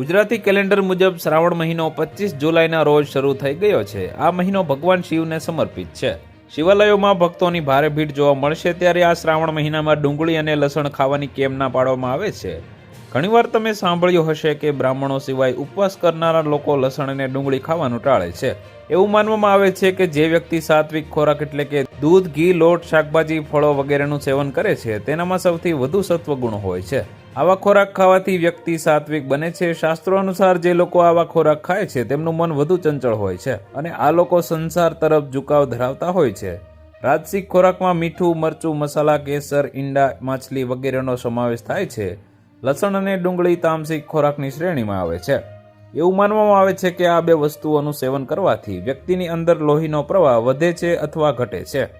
Gujarati calendar મુજબ શ્રાવણ મહિનો પચીસ જુલાઈના રોજ શરૂ થઈ ગયો છે. આ મહિનો ભગવાન શિવને સમર્પિત છે. શિવાલયોમાં ભક્તોની ભારે ભીડ જોવા મળશે ત્યારે આ શ્રાવણ મહિનામાં ડુંગળી અને લસણ ખાવાની કેમ ના પાડવામાં આવે છે? ઘણીવાર તમે સાંભળ્યું હશે કે બ્રાહ્મણો સિવાય ઉપવાસ કરનારા લોકો લસણ અને ડુંગળી ખાવાનું ટાળે છે. એવું માનવામાં આવે છે કે જે વ્યક્તિ સાત્વિક ખોરાક એટલે કે દૂધ, ઘી, લોટ, શાકભાજી, ફળો વગેરેનું સેવન કરે છે, તેનામાં સૌથી વધુ સત્વગુણ હોય છે. આવા ખોરાક ખાવાથી વ્યક્તિ સાત્વિક બને છે. શાસ્ત્રો અનુસાર જે લોકો આવા ખોરાક ખાય છે, તેમનું મન વધુ ચંચળ હોય છે અને આ લોકો સંસાર તરફ ઝુકાવ ધરાવતા હોય છે. રાજસિક ખોરાકમાં મીઠું, મરચું, મસાલા, કેસર, ઈંડા, માછલી વગેરેનો સમાવેશ થાય છે. લસણ અને ડુંગળી તામસિક ખોરાકની શ્રેણીમાં આવે છે. એવું માનવામાં આવે છે કે આ બે વસ્તુઓનું સેવન કરવાથી વ્યક્તિની અંદર લોહીનો પ્રવાહ વધે છે અથવા ઘટે છે.